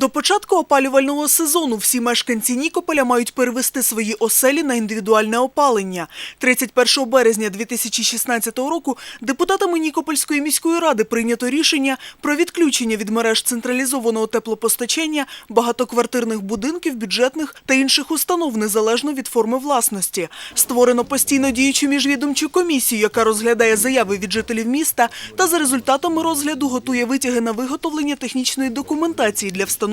До початку опалювального сезону всі мешканці Нікополя мають перевести свої оселі на індивідуальне опалення. 31 березня 2016 року депутатами Нікопольської міської ради прийнято рішення про відключення від мереж централізованого теплопостачання багатоквартирних будинків, бюджетних та інших установ незалежно від форми власності. Створено постійно діючу міжвідомчу комісію, яка розглядає заяви від жителів міста та за результатами розгляду готує витяги на виготовлення технічної документації для встановлення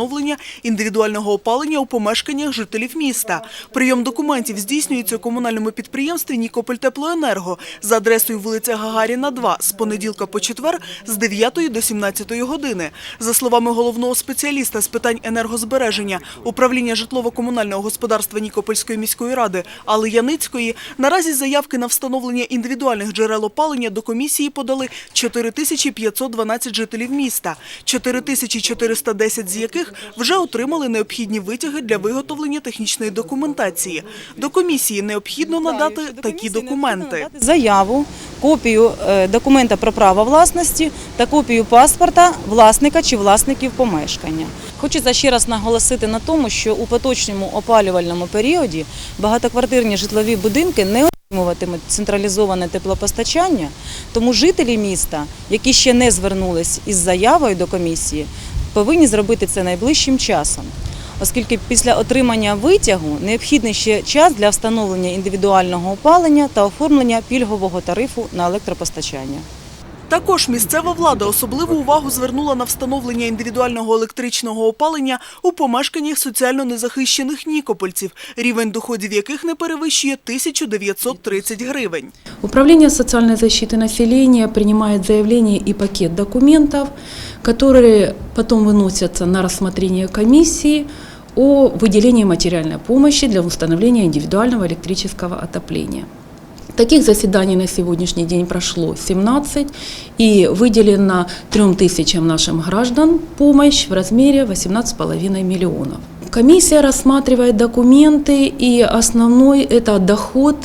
індивідуального опалення у помешканнях жителів міста. Прийом документів здійснюється у комунальному підприємстві Нікопольтеплоенерго за адресою вулиця Гагаріна, 2 з понеділка по четвер з 9 до 17 години. За словами головного спеціаліста з питань енергозбереження управління житлово-комунального господарства Нікопольської міської ради Алли Яницької, наразі заявки на встановлення індивідуальних джерел опалення до комісії подали 4512 жителів міста, 4410 з яких вже отримали необхідні витяги для виготовлення технічної документації. До комісії необхідно надати такі документи. Заяву, копію е, документа про право власності та копію паспорта власника чи власників помешкання. За ще раз наголосити на тому, що у поточному опалювальному періоді багатоквартирні житлові будинки не отримуватимуть централізоване теплопостачання, тому жителі міста, які ще не звернулись із заявою до комісії, повинні зробити це найближчим часом. Оскільки після отримання витягу необхідний ще час для встановлення індивідуального опалення та оформлення пільгового тарифу на електропостачання. Також місцева влада особливу увагу звернула на встановлення індивідуального електричного опалення у помешканнях соціально незахищених нікопольців, рівень доходів яких не перевищує 1930 гривень. Управление социальной защиты населения принимает заявление и пакет документов, которые потом выносятся на рассмотрение комиссии о выделении материальной помощи для установления индивидуального электрического отопления. Таких заседаний на сегодняшний день прошло 17 и выделено 3 тысячам нашим граждан помощь в размере 18,5 миллионов. Комиссия рассматривает документы и основной это доход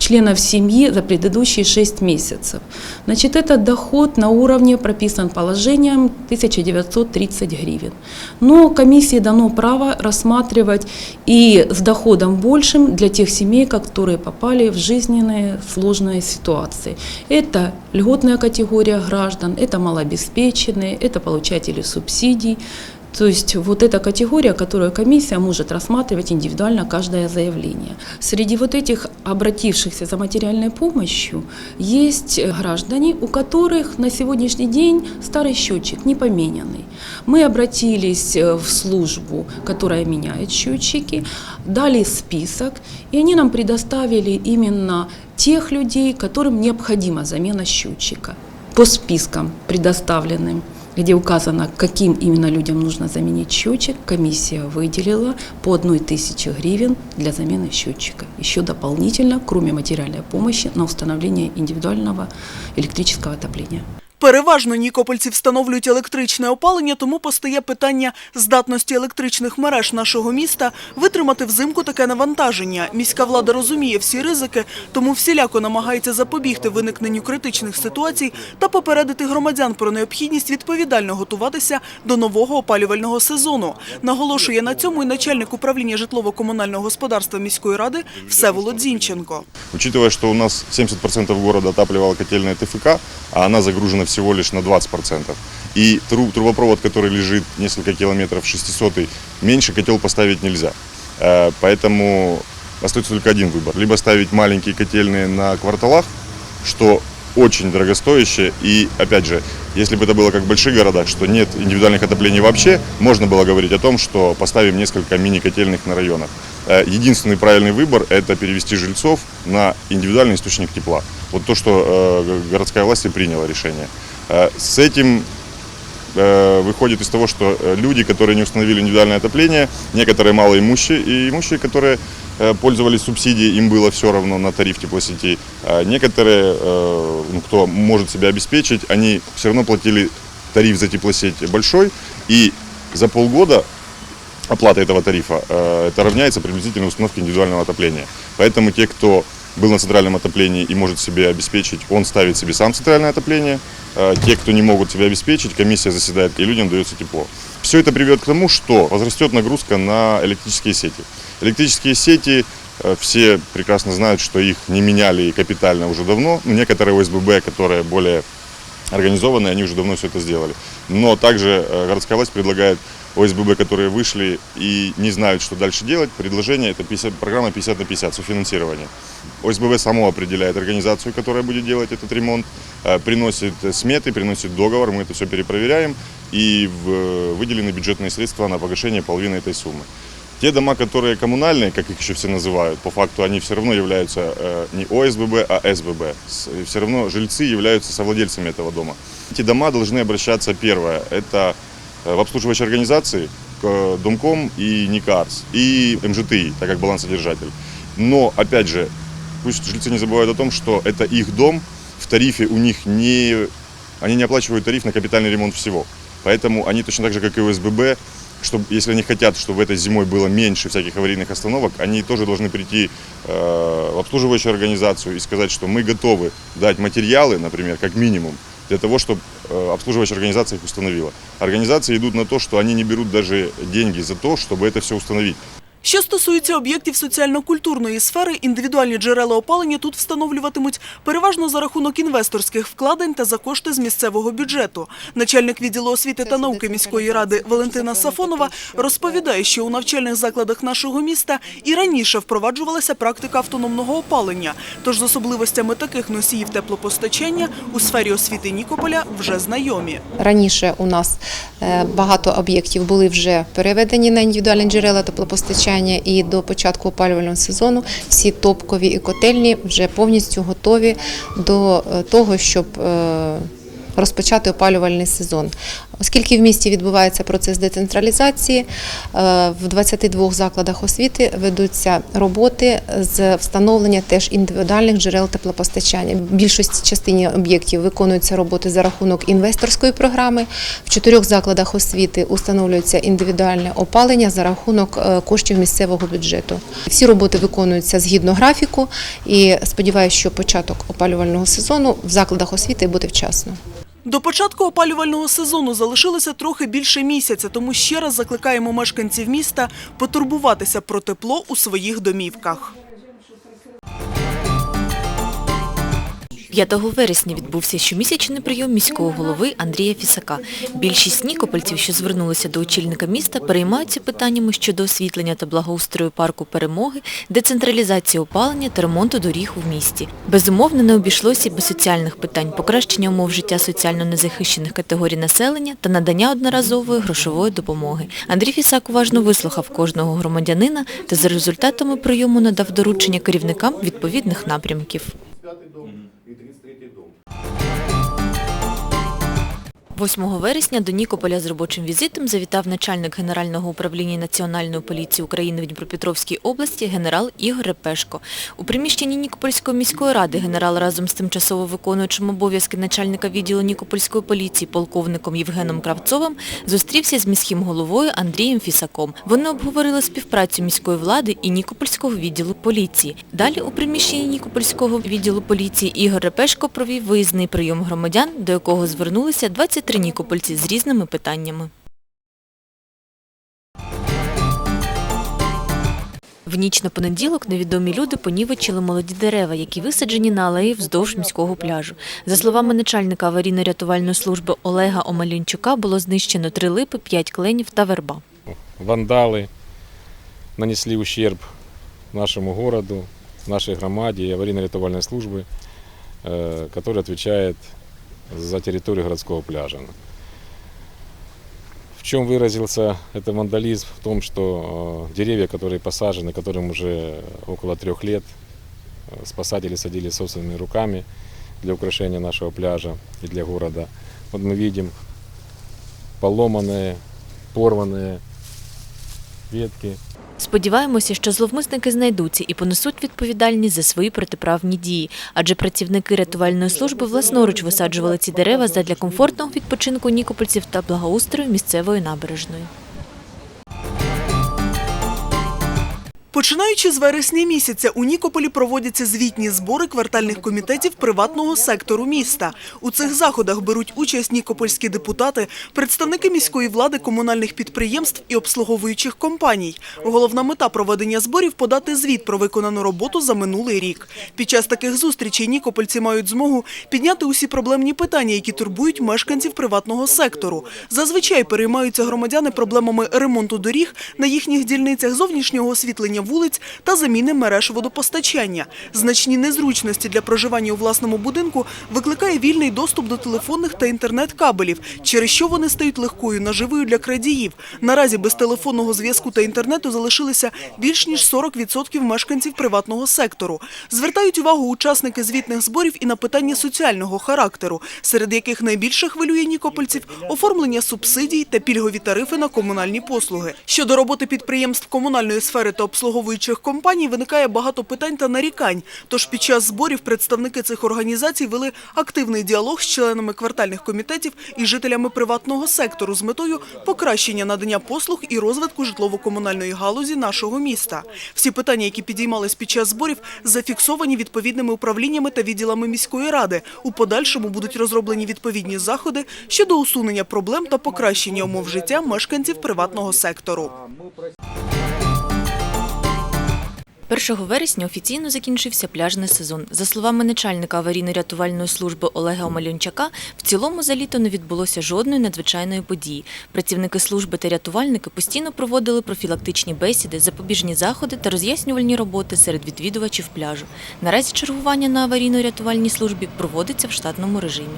членов семьи за предыдущие 6 месяцев. Значит, этот доход на уровне прописан положением 1930 гривен. Но комиссии дано право рассматривать и с доходом большим для тех семей, которые попали в жизненные сложные ситуации. Это льготная категория граждан, это малообеспеченные, это получатели субсидий. То есть вот эта категория, которую комиссия может рассматривать индивидуально каждое заявление. Среди вот этих обратившихся за материальной помощью есть граждане, у которых на сегодняшний день старый счетчик не поменянный. Мы обратились э, в службу, которая меняет счетчики, дали список, и они нам предоставили именно тех людей, которым необходима замена счетчика. По спискам предоставленным где указано, каким именно людям нужно заменить счетчик, комиссия выделила по одной тысяче гривен для замены счетчика. Еще дополнительно, кроме материальной помощи, на установление индивидуального электрического отопления. Переважно нікопольці встановлюють електричне опалення, тому постає питання здатності електричних мереж нашого міста витримати взимку таке навантаження. Міська влада розуміє всі ризики, тому всіляко намагається запобігти виникненню критичних ситуацій та попередити громадян про необхідність відповідально готуватися до нового опалювального сезону. Наголошує на цьому і начальник управління житлово-комунального господарства міської ради Всеволод Зінченко. Учитывая, что у нас 70% города отапливала котельная ТФК, а она загружена всего лишь на 20%, и тру- трубопровод, который лежит несколько километров 600 меньше котел поставить нельзя. Э, Поэтому остается только один выбор. Либо ставить маленькие котельные на кварталах, что очень дорогостоящее. И, опять же, если бы это было как в больших городах, что нет индивидуальных отоплений вообще, можно было говорить о том, что поставим несколько мини-котельных на районах. Э, Единственный правильный выбор – это перевести жильцов на индивидуальный источник тепла. Вот то, что э, городская власть и приняла решение. Э, С этим э, выходит из того, что э, люди, которые не установили индивидуальное отопление, некоторые малоимущие и имущие, которые э, пользовались субсидией, им было все равно на тариф теплосетей. А некоторые, ну, кто может себя обеспечить, они все равно платили тариф за теплосеть большой, и за полгода оплата этого тарифа, это равняется приблизительно установке индивидуального отопления. Поэтому те, кто был на центральном отоплении и может себе обеспечить, он ставит себе сам центральное отопление. Э, Те, кто не могут себя обеспечить, комиссия заседает, и людям дается тепло. Все это приведет к тому, что возрастет нагрузка на электрические сети. Электрические сети, э, все прекрасно знают, что их не меняли капитально уже давно. Некоторые ОСББ, которые более организованные, они уже давно все это сделали. Но также э, городская власть предлагает ОСББ, которые вышли и не знают, что дальше делать, предложение – это 50, программа 50 на 50, софинансирование. ОСББ само определяет организацию, которая будет делать этот ремонт, э, приносит сметы, приносит договор, мы это все перепроверяем, и в- выделены бюджетные средства на погашение половины этой суммы. Те дома, которые коммунальные, как их еще все называют, по факту они все равно являются э, не ОСББ, а СББ. Все равно жильцы являются совладельцами этого дома. Эти дома должны обращаться, первое, это э, в обслуживающие организации, к э, Домком и НИКАРС, и МЖТИ, так как балансодержатель. Но, опять же, пусть жильцы не забывают о том, что это их дом, в тарифе у них не... Они не оплачивают тариф на капитальный ремонт всего. Поэтому они точно так же, как и ОСББ, чтобы, если они хотят, чтобы этой зимой было меньше всяких аварийных остановок, они тоже должны прийти э, в обслуживающую организацию и сказать, что мы готовы дать материалы, например, как минимум, для того, чтобы э, обслуживающая организация их установила. Организации идут на то, что они не берут даже деньги за то, чтобы это все установить. Що стосується об'єктів соціально-культурної сфери, індивідуальні джерела опалення тут встановлюватимуть переважно за рахунок інвесторських вкладень та за кошти з місцевого бюджету. Начальник відділу освіти та науки міської ради Валентина Сафонова розповідає, що у навчальних закладах нашого міста і раніше впроваджувалася практика автономного опалення. Тож з особливостями таких носіїв теплопостачання у сфері освіти Нікополя вже знайомі. Раніше у нас е, багато об'єктів були вже переведені на індивідуальні джерела теплопостачання, і до початку опалювального сезону всі топкові і котельні вже повністю готові до е, того, щоб е, розпочати опалювальний сезон. Оскільки в місті відбувається процес децентралізації, е, в 22 закладах освіти ведуться роботи з встановлення теж індивідуальних джерел теплопостачання. В більшості частині об'єктів виконуються роботи за рахунок інвесторської програми. В чотирьох закладах освіти установлюється індивідуальне опалення за рахунок е, коштів місцевого бюджету. Всі роботи виконуються згідно графіку, і сподіваюся, що початок опалювального сезону в закладах освіти буде вчасно. До початку опалювального сезону залишилося трохи більше місяця, тому ще раз закликаємо мешканців міста потурбуватися про тепло у своїх домівках. 5 вересня відбувся щомісячний прийом міського голови Андрія Фісака. Більшість нікопольців, що звернулися до очільника міста, переймаються питаннями щодо освітлення та благоустрою парку перемоги, децентралізації опалення та ремонту доріг у місті. Безумовно, не обійшлося і без соціальних питань, покращення умов життя соціально незахищених категорій населення та надання одноразової грошової допомоги. Андрій Фісак уважно вислухав кожного громадянина та за результатами прийому надав доручення керівникам відповідних напрямків. Thank you. 8 вересня до Нікополя з робочим візитом завітав начальник Генерального управління Національної поліції України в Дніпропетровській області генерал Ігор Репешко. У приміщенні Нікопольської міської ради генерал разом з тимчасово виконуючим обов'язки начальника відділу Нікопольської поліції полковником Євгеном Кравцовим зустрівся з міським головою Андрієм Фісаком. Вони обговорили співпрацю міської влади і Нікопольського відділу поліції. Далі у приміщенні Нікопольського відділу поліції Ігор Репешко провів виїзний прийом громадян, до якого звернулися 23 нікопольці з різними питаннями. В ніч на понеділок невідомі люди понівечили молоді дерева, які висаджені на алеї вздовж міського пляжу. За словами начальника аварійно-рятувальної служби Олега Омелянчука, було знищено три липи, п'ять кленів та верба. вандалы нанесли ущерб нашему городу, нашей громаде и аварийно-рятувальной службы, э, которая отвечает за территорию городского пляжа. В чем выразился этот вандализм? В том, что э, деревья, которые посажены, которым уже около трех лет, э, спасатели садили собственными руками для украшения нашего пляжа и для города. Вот мы видим поломанные, порванные ветки. Сподіваємося, що зловмисники знайдуться і понесуть відповідальність за свої протиправні дії, адже працівники рятувальної служби власноруч висаджували ці дерева задля комфортного відпочинку нікопольців та благоустрою місцевої набережної. Починаючи з вересня місяця, у Нікополі проводяться звітні збори квартальних комітетів приватного сектору міста. У цих заходах беруть участь нікопольські депутати, представники міської влади, комунальних підприємств і обслуговуючих компаній. Головна мета проведення зборів – подати звіт про виконану роботу за минулий рік. Під час таких зустрічей нікопольці мають змогу підняти усі проблемні питання, які турбують мешканців приватного сектору. Зазвичай переймаються громадяни проблемами ремонту доріг на їхніх дільницях зовнішнього освітлення вулиць та заміни мереж водопостачання. Значні незручності для проживання у власному будинку викликає вільний доступ до телефонних та інтернет-кабелів, через що вони стають легкою наживою для крадіїв. Наразі без телефонного зв'язку та інтернету залишилися більш ніж 40% мешканців приватного сектору. Звертають увагу учасники звітних зборів і на питання соціального характеру, серед яких найбільше хвилює нікопольців оформлення субсидій та пільгові тарифи на комунальні послуги. Щодо роботи підприємств комунальної сфери та обслуговуючих компаній виникає багато питань та нарікань. Тож під час зборів представники цих організацій вели активний діалог з членами квартальних комітетів і жителями приватного сектору з метою покращення надання послуг і розвитку житлово-комунальної галузі нашого міста. Всі питання, які підіймались під час зборів, зафіксовані відповідними управліннями та відділами міської ради. У подальшому будуть розроблені відповідні заходи щодо усунення проблем та покращення умов життя мешканців приватного сектору. 1 вересня офіційно закінчився пляжний сезон. За словами начальника аварійно-рятувальної служби Олега Омельончака, в цілому за літо не відбулося жодної надзвичайної події. Працівники служби та рятувальники постійно проводили профілактичні бесіди, запобіжні заходи та роз'яснювальні роботи серед відвідувачів пляжу. Наразі чергування на аварійно-рятувальній службі проводиться в штатному режимі.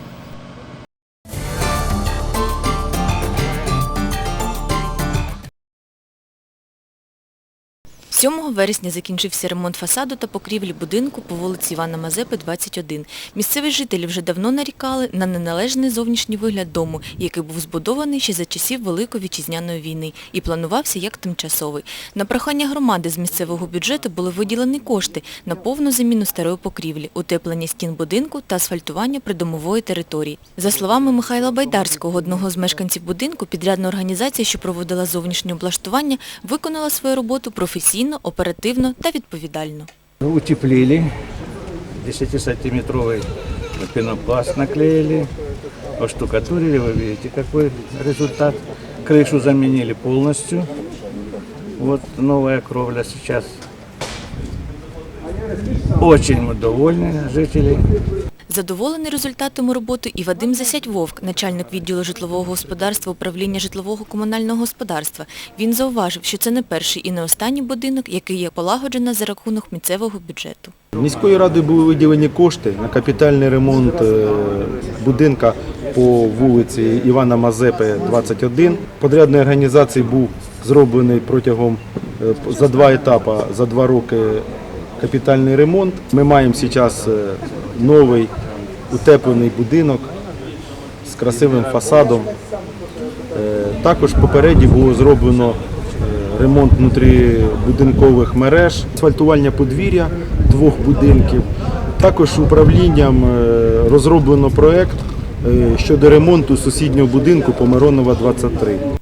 7 вересня закінчився ремонт фасаду та покрівлі будинку по вулиці Івана Мазепи, 21. Місцеві жителі вже давно нарікали на неналежний зовнішній вигляд дому, який був збудований ще за часів Великої вітчизняної війни і планувався як тимчасовий. На прохання громади з місцевого бюджету були виділені кошти на повну заміну старої покрівлі, утеплення стін будинку та асфальтування придомової території. За словами Михайла Байдарського, одного з мешканців будинку, підрядна організація, що проводила зовнішнє облаштування, виконала свою роботу професійно, оперативно та відповідально. Утеплили, 10-сантиметровый пенопласт наклеили, оштукатурили, вы видите, какой результат. Крышу заменили полностью. Вот новая кровля сейчас. Очень мы довольны, жители. Задоволений результатами роботи і Вадим Засядь-Вовк, начальник відділу житлового господарства управління житлового комунального господарства. Він зауважив, що це не перший і не останній будинок, який є полагоджено за рахунок місцевого бюджету. Міської ради були виділені кошти на капітальний ремонт е, будинка по вулиці Івана Мазепи, 21. Подрядної організації був зроблений протягом е, за два етапи, за два роки капітальний ремонт. Ми маємо зараз е, новий утеплений будинок з красивим фасадом. Е, Також попередньо було зроблено е, ремонт внутрібудинкових мереж, асфальтування подвір'я двох будинків. Також управлінням розроблено проєкт щодо ремонту сусіднього будинку по Миронова 23.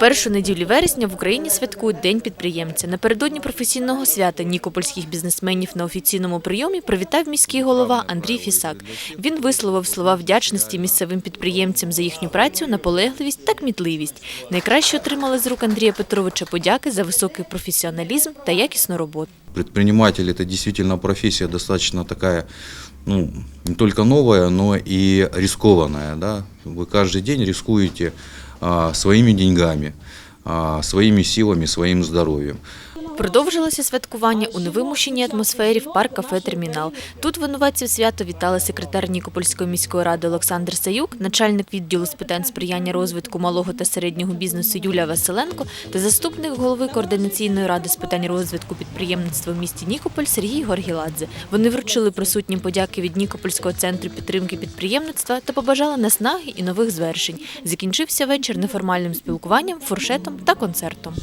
Першу неділю вересня в Україні святкують День підприємця. Напередодні професійного свята нікопольських бізнесменів на офіційному прийомі привітав міський голова Андрій Фісак. Він висловив слова вдячності місцевим підприємцям за їхню працю, наполегливість та кмітливість. Найкраще отримали з рук Андрія Петровича подяки за високий професіоналізм та якісну роботу. Предприниматель – это действительно профессия достаточно такая, ну, не только новая, но и рискованная. Да? Вы каждый день рискуете а, своими деньгами, своими силами, своим здоровьем. Продовжилося святкування у невимушеній атмосфері в парк кафе Термінал. Тут винуватців свято вітали секретар Нікопольської міської ради Олександр Саюк, начальник відділу з питань сприяння розвитку малого та середнього бізнесу Юлія Василенко та заступник голови координаційної ради з питань розвитку підприємництва в місті Нікополь Сергій Горгіладзе. Вони вручили присутнім подяки від Нікопольського центру підтримки підприємництва та побажали наснаги і нових звершень. Закінчився вечір неформальним спілкуванням, фуршетом та концертом.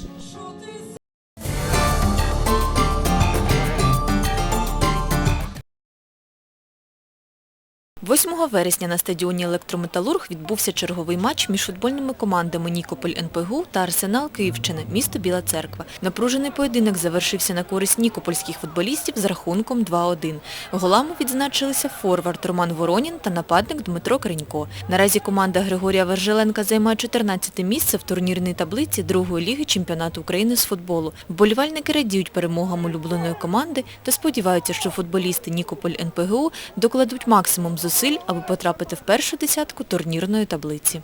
8 вересня на стадіоні «Електрометалург» відбувся черговий матч між футбольними командами Нікополь НПГУ та Арсенал Київщини, місто Біла Церква. Напружений поєдинок завершився на користь нікопольських футболістів з рахунком 2-1. Голами відзначилися форвард Роман Воронін та нападник Дмитро Кренько. Наразі команда Григорія Вержеленка займає 14 місце в турнірній таблиці другої ліги чемпіонату України з футболу. Вболівальники радіють перемогам улюбленої команди та сподіваються, що футболісти Нікополь НПГУ докладуть максимум зусиль, аби потрапити в першу десятку турнірної таблиці.